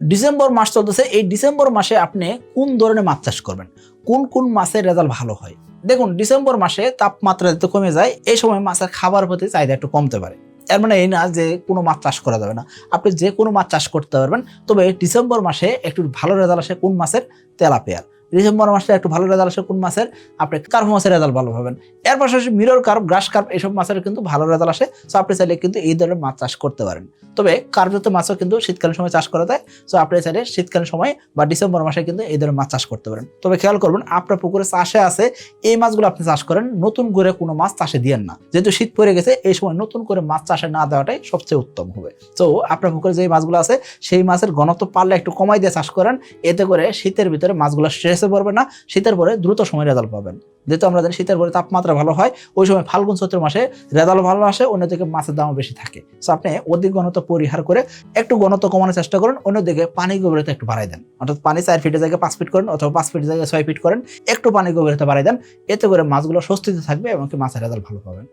December মাস চলতেছে, এই December মাসে আপনি কোন ধরনের মাছ চাষ করবেন? কোন কোন মাছের রেজাল্ট ভালো হয়? দেখুন, ডিসেম্বর মাসে তাপমাত্রা যাতে কমে যায়, এই সময় মাছের খাবার প্রতি চাহিদা একটু কমতে পারে। এর মানে এই না যে কোনো মাছ চাষ করা যাবে না। আপনি যে কোনো মাছ চাষ করতে পারবেন, তবে ডিসেম্বর মাসে একটু ভালো রেজাল্ট আসে কোন মাছের তেলাপিয়ার ডিসেম্বর মাসে একটু ভালো রেজাল্ট আসে, কোন মাছের আপনি কার্ভ মাছের রেজাল্ট ভালো পাবেন। এর পাশাপাশি মিরর কার্ভ গ্রাস কার্ভ এইসব মাছের কিন্তু ভালো রেজাল্ট আসে। সো আপনি চাইলে কিন্তু এই ধরনের মাছ চাষ করতে পারেন। তবে কার্ভজাত মাছও কিন্তু শীতকালীন সময় চাষ করা যায়। সো আপনি চাইলে শীতকালীন সময় বা ডিসেম্বর মাসে কিন্তু এই ধরনের মাছ চাষ করতে পারেন। তবে খেয়াল করবেন, আপনার পুকুরে চাষে আছে, এই মাছগুলো আপনি চাষ করেন, নতুন করে কোনো মাছ চাষে দিয়েন না। যেহেতু শীত পড়ে গেছে, এই সময় নতুন করে মাছ চাষে না দেওয়াটাই সবচেয়ে উত্তম হবে। তো আপনার পুকুরে যে মাছগুলো আছে, সেই মাছের ঘনত্ব পারলে একটু কমাই দিয়ে চাষ করেন। এতে করে শীতের ভিতরে মাছগুলো স্ট্রেসে পড়বে না, শীতের পরে দ্রুত সময় রেজাল্ট পাবেন। যেহেতু আমরা জানি শীতের পরে তাপমাত্রা ভালো হয়, ওই সময় ফাল্গুন চৈত্র মাসে রেজাল্ট ভালো আসে, অন্যদিকে মাছের দামও বেশি থাকে। সো আপনি অধিক ঘনত্ব পরিহার করে একটু ঘনত্ব কমানোর চেষ্টা করেন, অন্যদিকে পানি গভীরতা একটু বাড়াই দেন। অর্থাৎ পানি চার ফিটের জায়গায় পাঁচ ফিট করেন অথবা পাঁচ ফিটের জায়গায় ছয় ফিট করেন, একটু পানি গভীরতা বাড়াই দেন, এতে করে মাছগুলো স্বস্তিতে থাকবে এবং মাছের রেজাল্ট ভালো পাবেন।